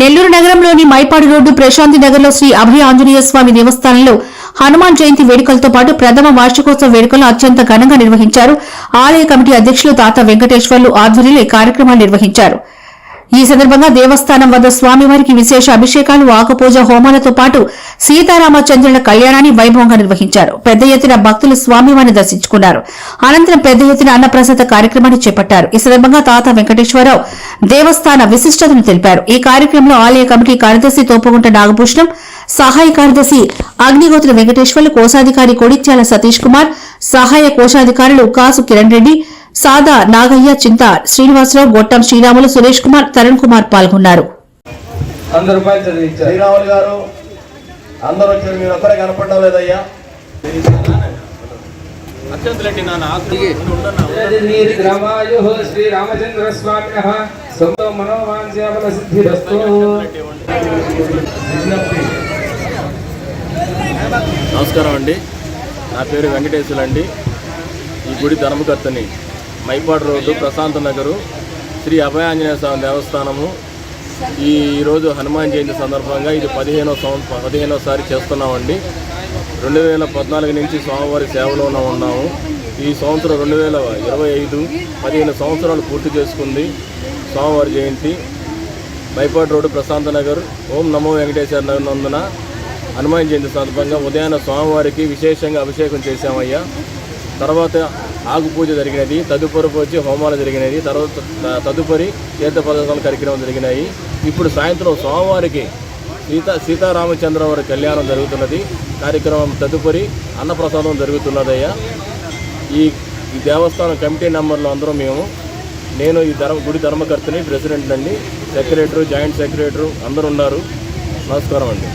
నెల్లూరు నగరంలోని మైపాడు రోడ్డు ప్రశాంతి నగర్లో శ్రీ అభయ ఆంజనేయ స్వామి దేవస్థానంలో హనుమాన్ జయంతి వేడుకలతో పాటు ప్రథమ వార్షికోత్సవ వేడుకలను అత్యంత ఘనంగా నిర్వహించారు. ఆలయ కమిటీ అధ్యక్షులు తాత వెంకటేశ్వర్లు ఆధ్వర్యంలో ఈ కార్యక్రమాలు నిర్వహించారు. ఈ సందర్భంగా దేవస్థానం వద్ద స్వామివారికి విశేష అభిషేకాలు ఆకుపూజ హోమాలతో పాటు సీతారామచంద్రుల కళ్యాణాన్ని వైభవంగా నిర్వహించారు. పెద్ద ఎత్తున భక్తులు స్వామివారిని దర్శించుకున్నారు. అనంతరం పెద్ద ఎత్తున అన్నప్రసాద కార్యక్రమాన్ని చేపట్టారు. ఈ సందర్భంగా తాత వెంకటేశ్వరరావు దేవస్థాన విశిష్టతను తెలిపారు. ఈ కార్యక్రమంలో ఆలయ కమిటీ కార్యదర్శి తోపుగుంట నాగభూషణం సహాయ కార్యదర్శి అగ్నిగోత్ర వెంకటేశ్వర్లు కోశాధికారి కొడిత్యాల సతీష్ కుమార్ సహాయ కోశాధికారులు కాసు కిరణ్ రెడ్డి సాదా నాగయ్య చింత శ్రీనివాసరావు గొట్టం శ్రీరాములు సురేష్ కుమార్ తరుణ్ కుమార్ పాల్గొన్నారు. శ్రీరాములు గారు అందరూ వచ్చారు మీరు ఒక్కరే కనపడడం లేదయ్యా? గ్రామాయు శ్రీరామచంద్ర స్వామిన సొంత మనోవాంఛాబల నమస్కారం అండి. నా పేరు వెంకటేశ్వరు అండి ఈ గుడి ధర్మకర్తని. మైపాడు రోడ్డు ప్రశాంత నగరు శ్రీ అభయాంజనేయ స్వామి దేవస్థానము. ఈ ఈరోజు హనుమాన్ జయంతి సందర్భంగా ఇది పదిహేనో సంవత్సరం పదిహేనోసారి చేస్తున్నామండి. రెండు వేల పద్నాలుగు నుంచి స్వామివారి సేవలోనే ఉన్నాము. ఈ సంవత్సరం రెండు వేల ఇరవై ఐదు పదిహేను సంవత్సరాలు పూర్తి చేసుకుంది. స్వామివారి జయంతి. మైపాడు రోడ్డు ప్రశాంత నగర్. ఓం నమో వెంకటేశ్వర నగర్ నందున హనుమాన్ జయంతి సందర్భంగా ఉదయాన్న స్వామివారికి విశేషంగా అభిషేకం చేశామయ్యా. తర్వాత ఆకు పూజ జరిగినది తదుపరి వచ్చి హోమాలు జరిగినది తర్వాత తదుపరి తీర్థ పదార్థాల కార్యక్రమం జరిగినాయి. ఇప్పుడు సాయంత్రం స్వామివారికి సీతా సీతారామచంద్ర వారి కళ్యాణం జరుగుతున్నది. కార్యక్రమం తదుపరి అన్నప్రసాదం జరుగుతున్నదయ్యా. ఈ ఈ దేవస్థానం కమిటీ నెంబర్లో అందరం మేము నేను ఈ ధర్మ గుడి ధర్మకర్తని ప్రెసిడెంట్ అండి సెక్రటరీ జాయింట్ సెక్రటరీ అందరు ఉన్నారు. నమస్కారం అండి.